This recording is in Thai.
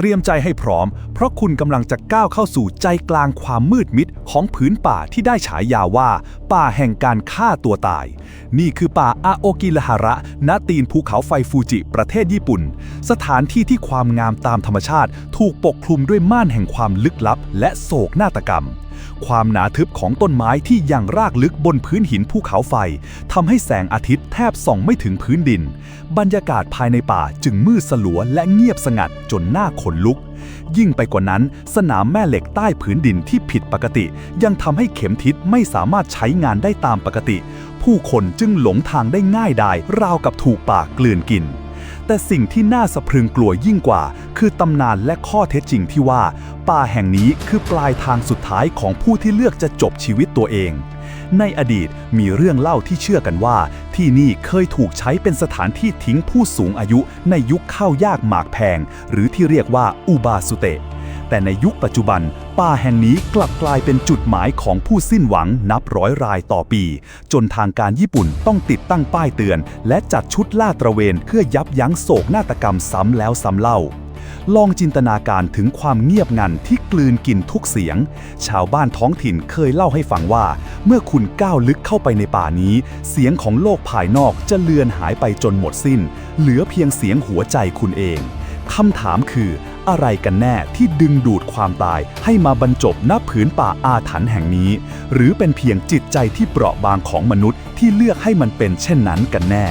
เตรียมใจให้พร้อม เพราะคุณกำลังจะก้าวเข้าสู่ใจกลางความมืดมิดของผืนป่าที่ได้ฉายาว่า ป่าแห่งการฆ่าตัวตาย นี่คือป่าอาโอกิลฮาระ ณ ตีนภูเขาไฟฟูจิ ประเทศญี่ปุ่น สถานที่ที่ความงามตามธรรมชาติ ถูกปกคลุมด้วยม่านแห่งความลึกลับ และโศกนาฏกรรม ความหนาทึบของต้นไม้ที่ยังรากลึกบนพื้นหินภูเขาไฟทำให้แสงอาทิตย์แทบส่องไม่ถึงพื้นดิน บรรยากาศภายในป่าจึงมืดสลัวและเงียบสงัดจนหน้าขนลุก ยิ่งไปกว่านั้น สนามแม่เหล็กใต้ผืนดินที่ผิดปกติ ยังทำให้เข็มทิศไม่สามารถใช้งานได้ตามปกติ ผู้คนจึงหลงทางได้ง่ายดายราวกับถูกป่ากลืนกิน แต่สิ่งที่น่าสะพรึงกลัวยิ่งกว่า คือตำนานและข้อเท็จจริงที่ว่า ป่าแห่งนี้คือปลายทางสุดท้ายของผู้ที่เลือกจะจบชีวิตตัวเอง ในอดีตมีเรื่องเล่าที่เชื่อกันว่า ที่นี่เคยถูกใช้เป็นสถานที่ทิ้งผู้สูงอายุในยุคข้าวยากหมากแพง หรือที่เรียกว่าอุบาสุเตะ แต่ในยุคปัจจุบัน ป่าแห่งนี้กลับกลายเป็นจุดหมายของผู้สิ้นหวังนับร้อยรายต่อปี จนทางการญี่ปุ่นต้องติดตั้งป้ายเตือน และจัดชุดลาดตระเวนเพื่อยับยั้งโศกนาฏกรรมซ้ำแล้วซ้ำเล่าลองจินตนาการถึงความเงียบงันที่กลืนกินทุกเสียง ชาวบ้านท้องถิ่นเคยเล่าให้ฟังว่า เมื่อคุณก้าวลึกเข้าไปในป่านี้ เสียงของโลกภายนอกจะเลือนหายไปจนหมดสิ้น เหลือเพียงเสียงหัวใจคุณเอง คำถามคือ อะไรกันแน่ที่ดึงดูดความตายให้มาบรรจบณผืนป่าอาถรรพ์แห่งนี้ หรือเป็นเพียงจิตใจที่เปราะบางของมนุษย์ที่เลือกให้มันเป็นเช่นนั้นกันแน่